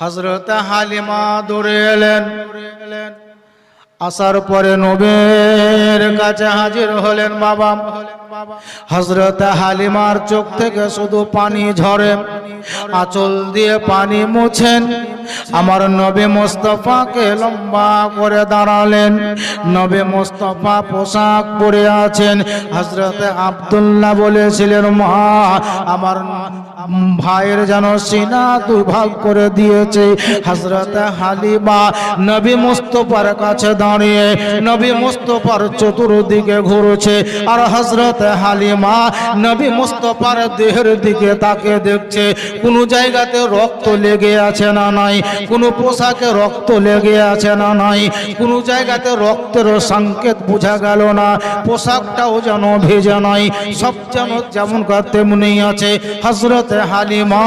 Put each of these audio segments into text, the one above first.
হজরত হালিমা দৌড়ে এলেন। আসার পরে নবের কাছে হাজির হলেন বাবা। হজরত হালিমার চোখ থেকে শুধু পানি ঝরে। আঁচল দিয়ে পানি মুছেন। আমার নবে মোস্তফাকে লম্বা করে দাঁড়ালেন। নবে মোস্তফা পোশাক পরে আছেন। হজরত আব্দুল্লাহ বলেছিলেন, মা, আমার ভাইয়ের যেন সিনা দুভাগ করে দিয়েছে। হজরত হালিমা নবী মুস্তফার কাছে দাঁড়িয়ে নবী মুস্তফার চতুর্দিকে ঘুরছে আর হজরত হালিমা নবী মুস্তফার দেহের দিকে তাকে দেখছে। কোন জায়গাতে রক্ত লেগে আছে না নাই? কোন পোশাকে রক্ত লেগে আছে না নাই? কোন জায়গাতে রক্তের সংকেত বোঝা গেল না। পোশাকটাও যেন ভেজা নাই। সব যেন যেমন তেমনি আছে। হজরত হালিমা,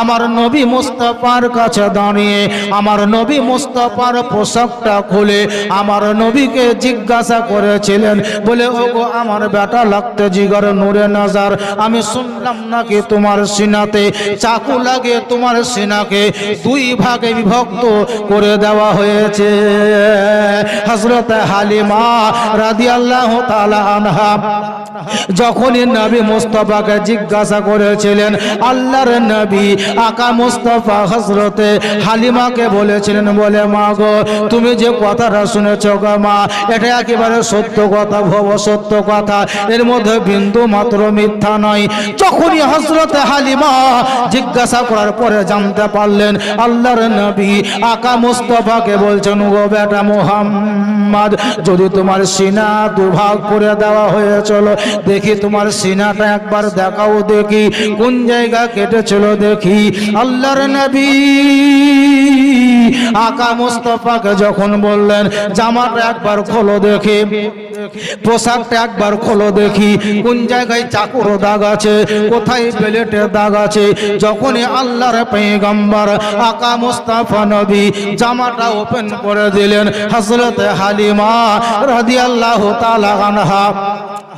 আমার নবী মুস্তফার কাছে দাঁড়িয়ে, আমার নবী মুস্তফার পোশাকটা খুলে আমার নবীকে জিজ্ঞাসা করেছিলেন, বলে, ওগো, আমার বেটা লাগতে জিগর নূরে নাজার, আমি শুনলাম নাকি তোমার সিনাতে চাকু লাগে, তোমার সিনাকে দুই ভাগে বিভক্ত করে দেওয়া হয়েছে। হজরত হালিমা রাদিয়াল্লাহু তাআলা আনহা, যখনই নবী মুস্তফাকে জিজ্ঞাসা করেছিলেন আল্লাহর নবী আকা মুস্তফা হজরতে হালিমাকে বলেছিলেন, বলে, মা গো, তুমি যে কথাটা শুনেছ গো মা, এটা একেবারে সত্য কথা, ভব সত্য কথা। এর মধ্যে বিন্দু মাত্র মিথ্যা নয়। যখনই হজরতে হালিমা জিজ্ঞাসা করার পরে জানতে পারলেন, আল্লাহর নবী আকা মুস্তফাকে বলছেন, গো বেটা মোহাম্মদ, যদি তোমার সিনা দুভাগ করে দেওয়া হয়ে চলো, দেখি তোমার সিনাটা একবার দেখাও দেখি, কোন জায়গা কেটেছিল দেখি আল্লাহর নবী। আকা মুস্তফাকে যখন বললেন, জামাটা একবার খোলো দেখি, পোশাকটা একবার খোলো দেখি, কোন জায়গায় চাকুর দাগ আছে, কোথায় প্লেটের দাগ আছে, যখনই আল্লাহর পেগম্বর আকা মুস্তাফা নবী জামাটা ওপেন করে দিলেন হজরত হালিমা রাদিয়াল্লাহু তাআলা আনহা।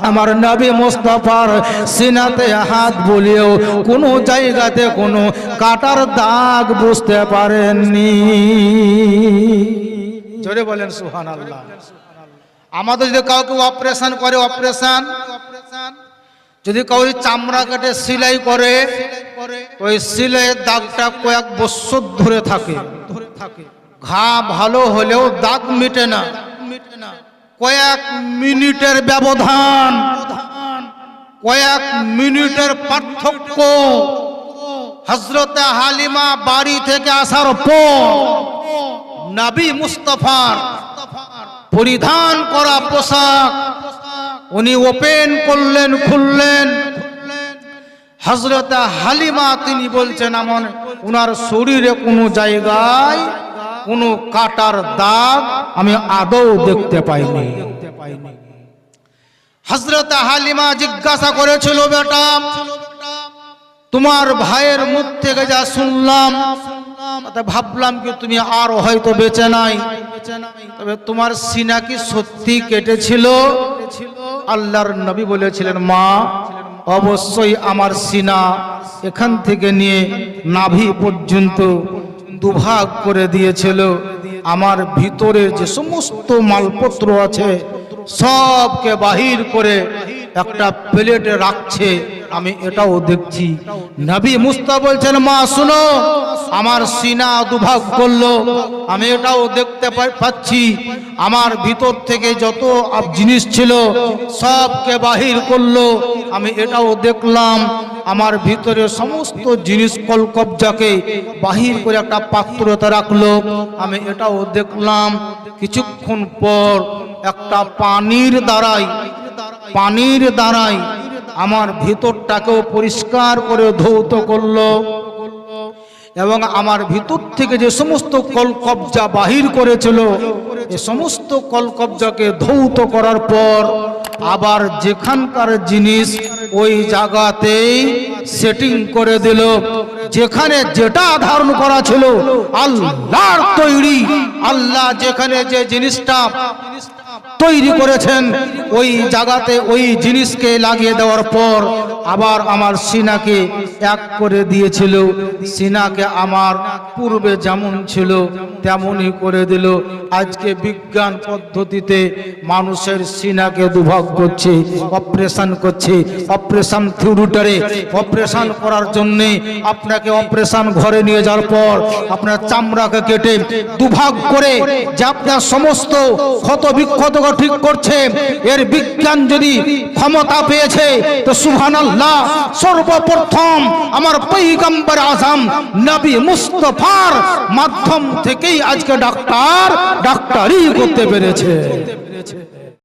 আমার নবী মুস্তাফার সিনাতে হাত বলিয়েও কোনো জায়গাতে কোনো কাটার দাগ বুঝতে পারেননি। জোরে বলেন সুহান আল্লাহ আমাদের যদি কাউকে অপারেশন করে, অপারেশন। যদি কাউরি চামড়া কেটে সিলাই করে, ওই সিলাইয়ের দাগটা কয়েক বছর ধরে থাকে। ঘা ভালো হলেও দাগ মিটে না মিটে না। কয়েক মিনিটের ব্যবধান, কয়েক মিনিটের পার্থক্য হজরতে হালিমা বাড়ি থেকে আসার পর নবী মুস্তফার পরিধান করা পোশাক উনি ওপেন করলেন, খুললেন। হজরতে হালিমা তিনি বলছেন আমার উনার শরীরে কোনো জায়গায় কোনো কাটার দাগ আমি আদৌ দেখতে পাইনি। হজরত হালিমা জিজ্ঞাসা করেছিল, বেটা, তোমার ভাইয়ের মুখ থেকে যা শুনলাম ভাবলাম কি তুমি আর হয়তো বেঁচে নাই। তবে তোমার সিনা কি সত্যি কেটেছিল? আল্লাহর নবী বলেছিলেন, মা, অবশ্যই আমার সিনা এখান থেকে নিয়ে নাভি পর্যন্ত দুভাগ করে দিয়েছিল। আমার ভিতরে যে সমস্ত মালপত্র আছে, সবকে বাহির করে একটা প্লেটে রাখছে। আমি এটাও দেখছি। নবী মুস্তা বলছেন, মা, শুনো, আমার সিনা দুভাগ করল। আমি এটাও দেখতে পাচ্ছি। আমার ভিতর থেকে যত জিনিস ছিল, সবকে বাহির করল। আমি এটাও দেখলাম, আমার ভিতরে সমস্ত জিনিস কলকবজাকে বাহির করে একটা পাত্রতে রাখল। আমি এটাও দেখলাম, কিছুক্ষণ পর একটা পানির দ্বারাই পানির দ্বারাই আমার ভিতরটাকেও পরিষ্কার করে ধৌত করল। এবং আমার ভিতর থেকে যে সমস্ত কলকবজা বাহির করেছিল, এ সমস্ত কলকবজাকে ধৌত করার পর আবার যেখানকার জিনিস ওই জায়গাতেই সেটিং করে দিল। যেখানে যেটা ধারণ করা ছিল, আল্লাহর তৈরি। আল্লাহ যেখানে যে জিনিসটা তৈরি করেছেন, ওই জায়গাতে ওই জিনিসকে লাগিয়ে দেওয়ার পর আবার আমার সিনাকে এক করে দিয়েছিল। সিনাকে আমার পূর্বে যেমন ছিল, তেমনই করে দিল। আজকে বিজ্ঞান পদ্ধতিতে মানুষের সিনাকে দুভাগ করছে, অপারেশন করছে। অপারেশন থিয়েটারে অপারেশন করার জন্যে আপনাকে অপারেশন ঘরে নিয়ে যাওয়ার পর আপনার চামড়াকে কেটে দুভাগ করে যে আপনার সমস্ত ক্ষত বিক্ষত ঠিক করছে, এর বিজ্ঞান যদি ক্ষমতা পেয়েছে, তো সুহান আল্লাহ সর্বপ্রথম আমার পৈগম্বর আজম নবী মুস্তফার মাধ্যম থেকেই আজকে ডাক্তার ডাক্তারই করতে পেরেছে।